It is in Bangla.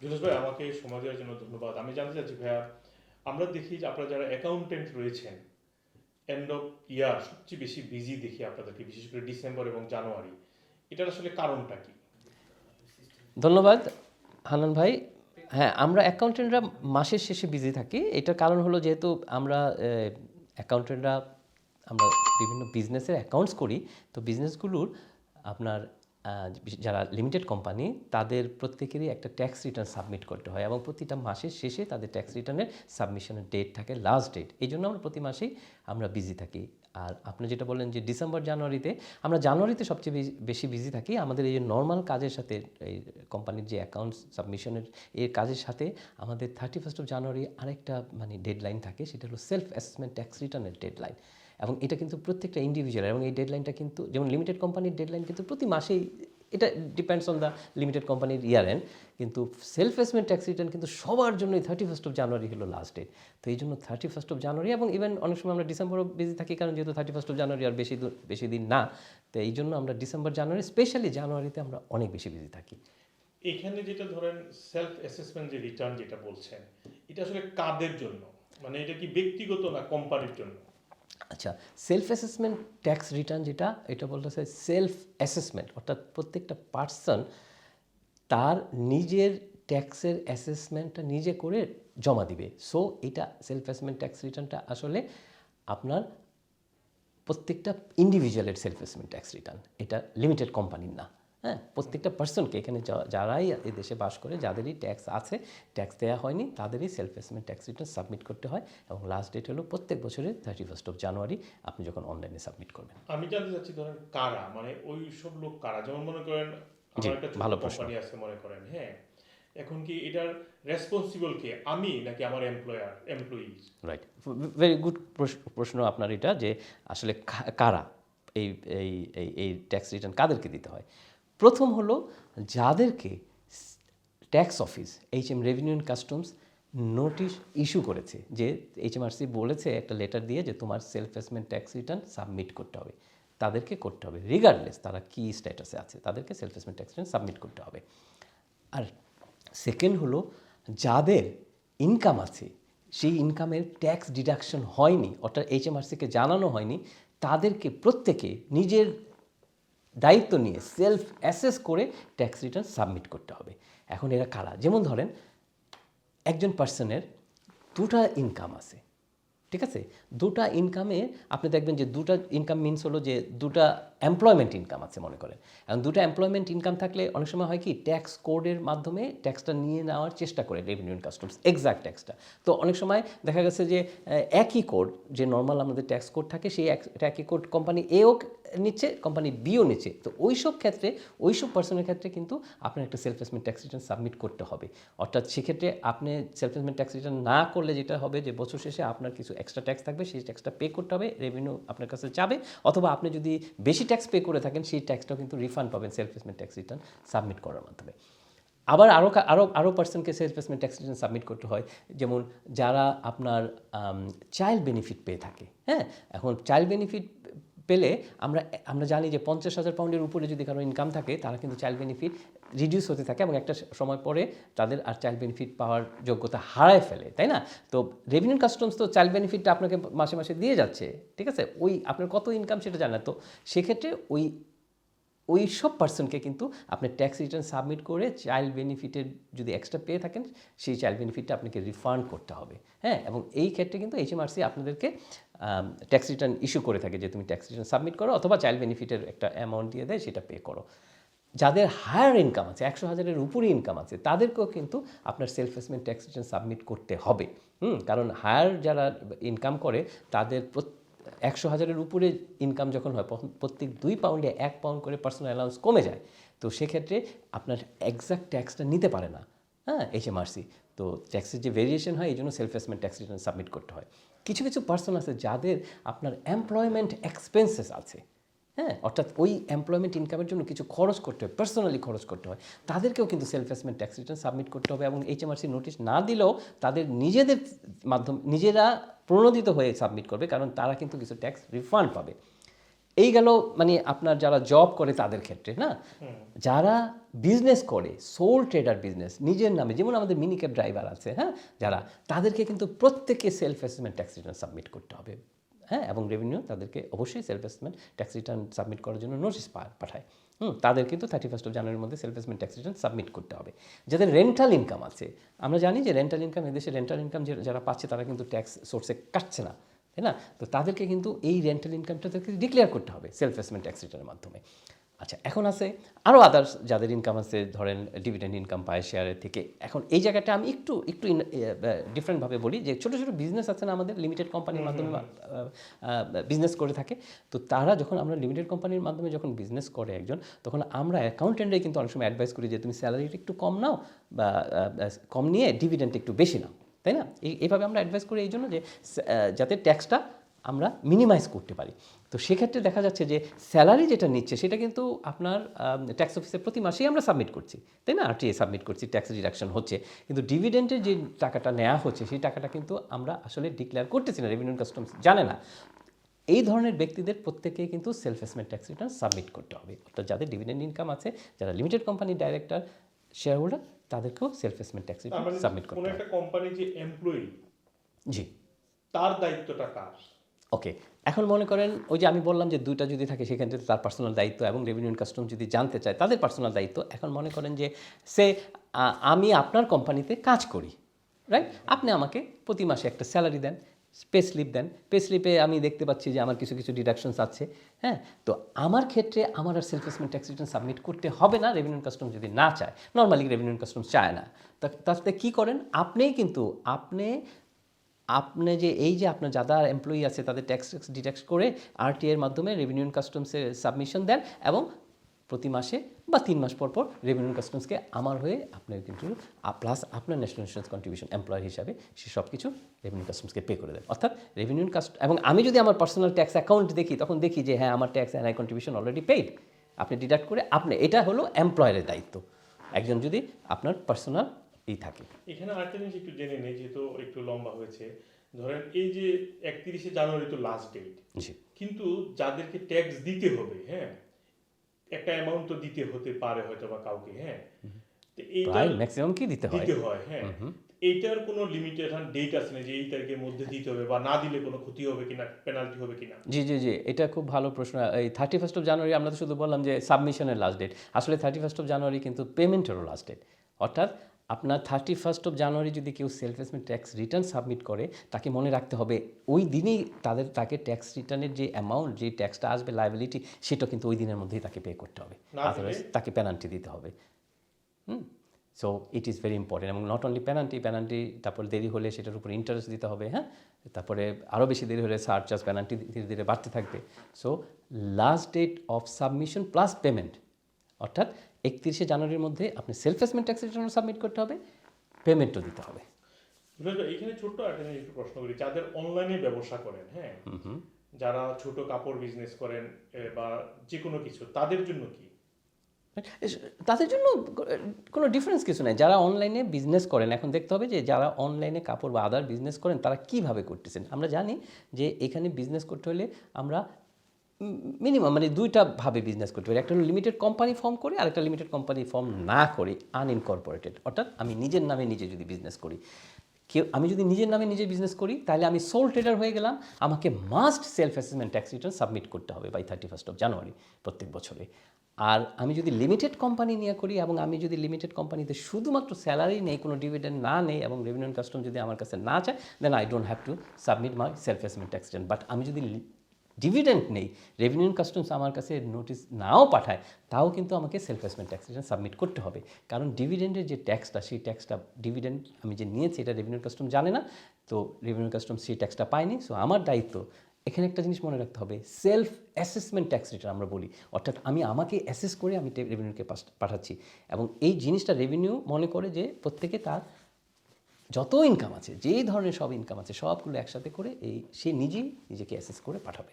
জুনেশ ভাই, আমাকে সময় দেওয়ার জন্য ধন্যবাদ। আমি জানতে চাচ্ছি, ভাইয়া, আমরা দেখি যে আপনারা যারা অ্যাকাউন্টেন্ট রয়েছেন এন্ড অফ ইয়ার সবচেয়ে বেশি বিজি দেখি আপনাদেরকে, বিশেষ করে ডিসেম্বর এবং জানুয়ারি। এটার আসলে কারণটা কি? ধন্যবাদ, হানান ভাই। হ্যাঁ আমরা অ্যাকাউন্টেন্টরা মাসের শেষে বিজি থাকি। এটার কারণ হলো যেহেতু আমরা অ্যাকাউন্টেন্টরা আমরা বিভিন্ন বিজনেসের অ্যাকাউন্টস করি, তো বিজনেসগুলোর আপনার যারা লিমিটেড কোম্পানি তাদের প্রত্যেকেরই একটা ট্যাক্স রিটার্ন সাবমিট করতে হয় এবং প্রতিটা মাসের শেষে তাদের ট্যাক্স রিটার্নের সাবমিশনের ডেট থাকে লাস্ট ডেট এই জন্য আমরা প্রতি মাসেই আমরা বিজি থাকি। আর আপনি যেটা বললেন যে ডিসেম্বর জানুয়ারিতে আমরা জানুয়ারিতে সবচেয়ে বেশি- বিজি থাকি। আমাদের এই যে নর্মাল কাজের সাথে, এই কোম্পানির যে অ্যাকাউন্টস সাবমিশনের এর কাজের সাথে আমাদের থার্টি ফার্স্ট অফ জানুয়ারি আরেকটা মানে ডেডলাইন থাকে, সেটা হলো সেলফ অ্যাসেসমেন্ট ট্যাক্স রিটার্নের ডেডলাইন এবং এটা কিন্তু প্রত্যেকটা ইন্ডিভিজুয়াল এবং এই ডেডলাইনটা কিন্তু, যেমন লিমিটেড কোম্পানির ডেডলাইন কিন্তু প্রতি মাসেই, এটা ডিপেন্ডস অন দ্য লিমিটেড কোম্পানির ইয়ার এন্ড কিন্তু সেলফ এসমেন্ট ট্যাক্স রিটার্ন কিন্তু সবার জন্যই থার্টি ফার্স্ট অফ জানুয়ারি হলো লাস্ট ডেট তো এই জন্য থার্টি ফার্স্ট অফ জানুয়ারি এবং ইভেন অনেক সময় আমরা ডিসেম্বরও বিজি থাকি, কারণ যেহেতু থার্টি ফার্স্ট অফ জানুয়ারি আর বেশি বেশি দিন না, তো এই জন্য আমরা ডিসেম্বর জানুয়ারি স্পেশালি জানুয়ারিতে আমরা অনেক বেশি বিজি থাকি। এখানে যেটা ধরেন সেলফ অ্যাসেসমেন্ট যে রিটার্ন যেটা বলছেন, এটা আসলে কাদের জন্য? মানে এটা কি ব্যক্তিগত না কোম্পানির জন্য? আচ্ছা সেলফ অ্যাসেসমেন্ট ট্যাক্স রিটার্ন যেটা, এটা বলতেছে সেলফ অ্যাসেসমেন্ট অর্থাৎ প্রত্যেকটা পার্সন তার নিজের ট্যাক্সের অ্যাসেসমেন্টটা নিজে করে জমা দিবে। সো এটা সেলফ অ্যাসেসমেন্ট ট্যাক্স রিটার্নটা আসলে আপনার প্রত্যেকটা ইন্ডিভিজুয়ালের সেলফ অ্যাসেসমেন্ট ট্যাক্স রিটার্ন এটা লিমিটেড কোম্পানির না। হ্যাঁ প্রত্যেকটা পার্সনকে এখানে যারাই এই দেশে বাস করে যাদেরই ট্যাক্স আছে ট্যাক্স দেওয়া হয়নি তাদেরই self assessment tax return submit করতে হয় এবং লাস্ট ডেট হলো প্রত্যেক বছরের থার্টি ফার্স্ট অফ জানুয়ারি আপনি যখন অনলাইনে সাবমিট করবেন। আমি জানতে চাচ্ছি ধরেন কারা মানে ওই সব লোক কারা? যেমন মনে করেন ভালো প্রশ্ন। কোম্পানি আছে মনে করেন হ্যাঁ। এখন কি এটার রেসপন্সিবল কে? আমি নাকি আমার employer employees right very good প্রশ্ন আপনার এটা যে আসলে কারা এই এই এই ট্যাক্স রিটার্ন কাদেরকে দিতে হয়? প্রথম হলো যাদেরকে tax office H M revenue and customs notice issue করেছে যে এইচ এমআরসি বলেছে একটা লেটার দিয়ে যে তোমার self assessment tax return submit করতে হবে। তাদেরকে করতে হবে। রিগার্ডলেস তারা কী স্ট্যাটাসে আছে, তাদেরকে self assessment tax return submit করতে হবে। আর সেকেন্ড হলো যাদের ইনকাম আছে, সেই ইনকামের ট্যাক্স ডিডাকশন হয়নি, অর্থাৎ এইচএমআরসিকে জানানো হয়নি, তাদেরকে প্রত্যেকে নিজের দায়িত্ব নিয়ে সেলফ অ্যাসেস করে ট্যাক্স রিটার্ন সাবমিট করতে হবে। এখন এরা কারা? যেমন ধরেন, একজন পার্সনের দুটা ইনকাম আছে, ঠিক আছে? দুটা ইনকামে আপনি দেখবেন যে দুটা ইনকাম মিনস হলো যে দুটা এমপ্লয়মেন্ট ইনকাম আছে মনে করেন। এখন দুটা এমপ্লয়মেন্ট ইনকাম থাকলে অনেক সময় হয় কি ট্যাক্স কোডের মাধ্যমে ট্যাক্সটা নিয়ে নেওয়ার চেষ্টা করে রেভিনিউ কাস্টমস এক্সাক্ট ট্যাক্সটা তো অনেক সময় দেখা গেছে যে একই কোড যে নর্মাল আমাদের ট্যাক্স কোড থাকে, সেই এক- একই কোড কোম্পানি এও নিচ্ছে কোম্পানি বিও নিচ্ছে। তো ওইসব ক্ষেত্রে, ওইসব পার্সনের ক্ষেত্রে কিন্তু আপনার একটা self assessment tax return submit করতে হবে। অর্থাৎ সেক্ষেত্রে আপনি সেলফ অ্যাসমেন্ট ট্যাক্স রিটার্ন না করলে যেটা হবে যে বছর শেষে আপনার কিছু এক্সট্রা ট্যাক্স থাকবে, সেই ট্যাক্সটা পে করতে হবে রেভিনিউ আপনার কাছে যাবে। অথবা আপনি যদি বেশি ট্যাক্স পে করে থাকেন, সেই ট্যাক্সটাও কিন্তু রিফান্ড পাবেন self assessment tax return submit করার মাধ্যমে। আবার আরও আরও আরও পার্সনকে self assessment tax return submit করতে হয়, যেমন যারা আপনার চাইল্ড বেনিফিট পেয়ে থাকে। হ্যাঁ? এখন চাইল্ড বেনিফিট পেলে আমরা আমরা জানি যে পঞ্চাশ হাজার পাউন্ডের উপরে যদি কারও ইনকাম থাকে, তারা কিন্তু চাইল্ড বেনিফিট রিডিউস হতে থাকে এবং একটা সময় পরে তাদের আর চাইল্ড বেনিফিট পাওয়ার যোগ্যতা হারায় ফেলে, তাই না? তো রেভিনিউ কাস্টমস তো চাইল্ড বেনিফিটটা আপনাকে মাসে মাসে দিয়ে যাচ্ছে, ঠিক আছে? ওই আপনার কত ইনকাম সেটা জানা তো সেক্ষেত্রে ওই ওই সব পার্সনকে কিন্তু আপনি ট্যাক্স রিটার্ন সাবমিট করে চাইল্ড বেনিফিটের যদি এক্সট্রা পেয়ে থাকেন, সেই চাইল্ড বেনিফিটটা আপনাকে রিফান্ড করতে হবে। হ্যাঁ? এবং এই ক্ষেত্রে কিন্তু এইচএমআরসি আপনাদেরকে ট্যাক্স রিটার্ন ইস্যু করে থাকে যে তুমি ট্যাক্স রিটার্ন সাবমিট করো অথবা চাইল্ড বেনিফিটের একটা অ্যামাউন্ট দিয়ে দেয়, সেটা পে করো। যাদের হায়ার ইনকাম আছে, একশো হাজারের উপরে ইনকাম আছে, তাদেরকেও কিন্তু আপনার self assessment tax return submit করতে হবে। হুম? কারণ হায়ার যারা ইনকাম করে, তাদের প্রত্যেক একশো হাজারের উপরে ইনকাম যখন হয় প্রত্যেক দুই পাউন্ডে এক পাউন্ড করে পার্সোনাল অ্যালাউন্স কমে যায়। তো সেক্ষেত্রে আপনার এক্সাক্ট ট্যাক্সটা নিতে পারে না। হ্যাঁ এইচ এম এইচএমআরসি তো ট্যাক্সের যে ভেরিয়েশন হয়, এই জন্য self assessment tax return submit করতে হয়। কিছু কিছু পার্সন আছে যাদের আপনার এমপ্লয়মেন্ট এক্সপেন্সেস আছে। হ্যাঁ অর্থাৎ ওই এমপ্লয়মেন্ট ইনকামের জন্য কিছু খরচ করতে হয় পার্সোনালি খরচ করতে হয়। তাদেরকেও কিন্তু self assessment tax return submit করতে হবে এবং এইচ এম এইচএমআরসি নোটিশ না দিলেও তাদের নিজেদের মাধ্যম, নিজেরা প্রণোদিত হয়ে সাবমিট করবে কারণ তারা কিন্তু কিছু ট্যাক্স রিফান্ড পাবে। এই গেল মানে আপনার যারা জব করে তাদের ক্ষেত্রে না? যারা বিজনেস করে সোল ট্রেডার বিজনেস নিজের নামে যেমন আমাদের মিনি ক্যাব ড্রাইভার আছে হ্যাঁ? যারা তাদেরকে কিন্তু প্রত্যেকে self assessment tax return submit করতে হবে। হ্যাঁ এবং রেভিনিউ তাদেরকে অবশ্যই self assessment tax return submit করার জন্য নোটিস পাঠায়। হুম, তাদের কিন্তু থার্টি ফার্স্ট অফ জানুয়ারির মধ্যে self assessment tax return submit করতে হবে। যাদের রেন্টাল ইনকাম আছে, আমরা জানি যে রেন্টাল ইনকাম এদেশে রেন্টাল ইনকাম যারা পাচ্ছে তারা কিন্তু ট্যাক্স সোর্সে কাটছে না, তাই না? তো তাদেরকে কিন্তু এই রেন্টাল ইনকামটা তাদেরকে ডিক্লেয়ার করতে হবে সেলফ অ্যাসেসমেন্ট ট্যাক্স রিটার্নের মাধ্যমে। আচ্ছা এখন আছে আরও আদার্স যাদের ইনকাম আছে ধরেন ডিভিডেন্ড ইনকাম পায় শেয়ারের থেকে। এখন এই জায়গাটা আমি একটু একটু ডিফারেন্টভাবে বলি যে ছোটো ছোটো বিজনেস আছে না আমাদের লিমিটেড কোম্পানির মাধ্যমে বিজনেস করে থাকে। তো তারা যখন আমরা লিমিটেড কোম্পানির মাধ্যমে যখন বিজনেস করে একজন তখন আমরা অ্যাকাউন্টেন্টে কিন্তু অনেক সময় অ্যাডভাইস করি যে তুমি স্যালারিটা একটু কম নাও বা কম নিয়ে ডিভিডেন্ট একটু বেশি নাও। তাই না? এই এইভাবে আমরা অ্যাডভাইস করি এই জন্য যে যাতে ট্যাক্সটা আমরা মিনিমাইজ করতে পারি। তো সেক্ষেত্রে দেখা যাচ্ছে যে স্যালারি যেটা নিচ্ছে সেটা কিন্তু আপনার ট্যাক্স অফিসে প্রতি মাসেই আমরা সাবমিট করছি। তাই না? আরটিএ সাবমিট করছি ট্যাক্স ডিডাকশন হচ্ছে। কিন্তু ডিভিডেন্টের যে টাকাটা নেওয়া হচ্ছে সেই টাকাটা কিন্তু আমরা আসলে ডিক্লেয়ার করতেছি না রেভিনিউ কাস্টমস জানে না। এই ধরনের ব্যক্তিদের প্রত্যেকেই কিন্তু self assessment tax return submit করতে হবে। অর্থাৎ যাদের ডিভিডেন্ড ইনকাম আছে যারা লিমিটেড কোম্পানির ডাইরেক্টর শেয়ার হোল্ডার তাদেরকেও self assessment tax return submit করতে কোনো হবে। একটা কোম্পানি যে এমপ্লয়ি জি। তার দায়িত্বটা কার? ওকে এখন মনে করেন ওই যে আমি বললাম যে দুইটা যদি থাকে, সেক্ষেত্রে তার পার্সোনাল দায়িত্ব এবং রেভিনিউ কাস্টম যদি জানতে চায়, তাদের পার্সোনাল দায়িত্ব। এখন মনে করেন যে সে আমি আপনার কোম্পানিতে কাজ করি রাইট আপনি আমাকে প্রতি মাসে একটা স্যালারি দেন পে স্লিপ দেন। পে স্লিপে আমি দেখতে পাচ্ছি যে আমার কিছু কিছু ডিডাকশনস আছে হ্যাঁ? তো আমার ক্ষেত্রে আমার আর self assessment tax return submit করতে হবে না রেভিনিউ কাস্টম যদি না চায়। নর্মালি রেভিনিউ কাস্টম চায় না। তাতে কী করেন? আপনিই কিন্তু, আপনি আপনি যে এই যে আপনার যারা এমপ্লয়ি আছে, তাদের ট্যাক্স ট্যাক্স ডিটেক্ট করে আরটি এর মাধ্যমে রেভিনিউ কাস্টমসে সাবমিশন দেন এবং প্রতি মাসে বা তিন মাস পর পর রেভিনিউ কাস্টমসকে আমার হয়ে আপনার কিন্তু প্লাস আপনার ন্যাশনাল ইন্স্যুরেন্স কন্ট্রিবিউশন এমপ্লয়ার হিসাবে সে সব কিছু রেভিনিউ কাস্টমসকে পে করে দেন অর্থাৎ রেভিনিউ কাস্ট এবং আমি যদি আমার পার্সোনাল ট্যাক্স অ্যাকাউন্ট দেখি, তখন দেখি যে হ্যাঁ আমার tax and contribution already paid আপনি ডিডাক্ট করে, আপনি, এটা হলো এমপ্লয়ারের দায়িত্ব। একজন যদি আপনার পার্সোনাল ই থাকে। এখানে আরেকটা জিনিস একটু জেনে নেই যেহেতু একটু লম্বা হয়েছে। ধরেন এই যে একত্রিশে জানুয়ারি তো লাস্ট ডেট কিন্তু যাদেরকে ট্যাক্স দিতে হবে হ্যাঁ একটা অ্যামাউন্ট তো দিতে হতে পারে হয়তো বা কাউকে হ্যাঁ। প্রায় ম্যাক্সিমাম কি দিতে হয়? দিতে হয় হ্যাঁ। এইটার কোনো লিমিটেশন ডেট আছে না যে এই তারিখের মধ্যে দিতে হবে বা না দিলে কোনো ক্ষতি হবে কিনা পেনাল্টি হবে কিনা? জি জি জি এটা খুব ভালো প্রশ্ন। এই থার্টি ফার্স্ট অফ জানুয়ারি আমরা তো শুধু বললাম যে সাবমিশনের লাস্ট ডেট আসলে থার্টি ফার্স্ট অফ জানুয়ারি কিন্তু পেমেন্টেরও লাস্ট ডেট অর্থাৎ আপনার থার্টি ফার্স্ট অফ জানুয়ারি যদি কেউ self assessment tax return submit করে তাকে মনে রাখতে হবে ওই দিনেই তাদের তাকে ট্যাক্স রিটার্নের যে অ্যামাউন্ট যে ট্যাক্সটা আসবে লাইবিলিটি সেটা কিন্তু ওই দিনের মধ্যেই তাকে পে করতে হবে। আদারওয়াইজ তাকে পেনাল্টি দিতে হবে। হুম? So it is very important এবং নট অনলি পেনাল্টি পেনাল্টি তারপর দেরি হলে সেটার উপর ইন্টারেস্ট দিতে হবে হ্যাঁ? তারপরে আরও বেশি দেরি হলে সার চার্জ পেনাল্টি ধীরে ধীরে বাড়তে থাকবে। So last date of submission plus payment অর্থাৎ একত্রিশে জানুয়ারির মধ্যে আপনি self assessment tax return submit করতে হবে পেমেন্টও দিতে হবে। এখানে ছোট্ট একটা একটু প্রশ্ন করি যাদের অনলাইনে ব্যবসা করেন হ্যাঁ? যারা ছোট কাপড় বিজনেস করেন বা যে কোনো কিছু তাদের জন্য কি? তাদের জন্য কোনো ডিফারেন্স কিছু নাই। যারা অনলাইনে বিজনেস করেন এখন দেখতে হবে যে যারা অনলাইনে কাপড় বা আদার বিজনেস করেন তারা কীভাবে করতেছেন? আমরা জানি যে এখানে বিজনেস করতে হলে আমরা মিনিমাম মানে দুইটা ভাবে বিজনেস করতে পারি। একটা হলো লিমিটেড কোম্পানি ফর্ম করে, আরেকটা লিমিটেড কোম্পানি ফর্ম না করে আনইনকর্পোরেটেড অর্থাৎ আমি নিজের নামে নিজে যদি বিজনেস করি। কেউ, আমি যদি নিজের নামে নিজে বিজনেস করি, তাহলে আমি সোল ট্রেডার হয়ে গেলাম। আমাকে must self assessment tax return submit করতে হবে by thirty first of January প্রত্যেক বছরে। আর আমি যদি লিমিটেড কোম্পানি নিয়ে করি এবং আমি যদি লিমিটেড কোম্পানিতে শুধুমাত্র স্যালারি নেই, কোনো ডিভিডেন্ড না নেই এবং রেভিনিউ কাস্টম যদি আমার কাছে না চায় then I don't have to submit my self assessment tax return but আমি যদি ডিভিডেন্ট নেই। রেভিনিউ কাস্টমস আমার কাছে নোটিশ নাও পাঠায়, তাও কিন্তু আমাকে self assessment tax return submit করতে হবে। কারণ ডিভিডেন্ডের যে ট্যাক্সটা সেই ট্যাক্সটা ডিভিডেন্ড আমি যে নিয়েছি, এটা রেভিনিউ কাস্টম জানে না, তো রেভিনিউ কাস্টম সেই ট্যাক্সটা পায়নি। সো আমার দায়িত্ব, এখানে একটা জিনিস মনে রাখতে হবে সেলফ অ্যাসেসমেন্ট ট্যাক্স রিটার্ন আমরা বলি। অর্থাৎ আমি আমাকে অ্যাসেস করে আমি রেভিনিউকে পাঠাচ্ছি। এবং এই জিনিসটা রেভিনিউ মনে করে যে প্রত্যেকে তার যত ইনকাম আছে, যেই ধরনের সব ইনকাম আছে, সবগুলো একসাথে করে এই সে নিজেই নিজেকে অ্যাসেস করে পাঠাবে।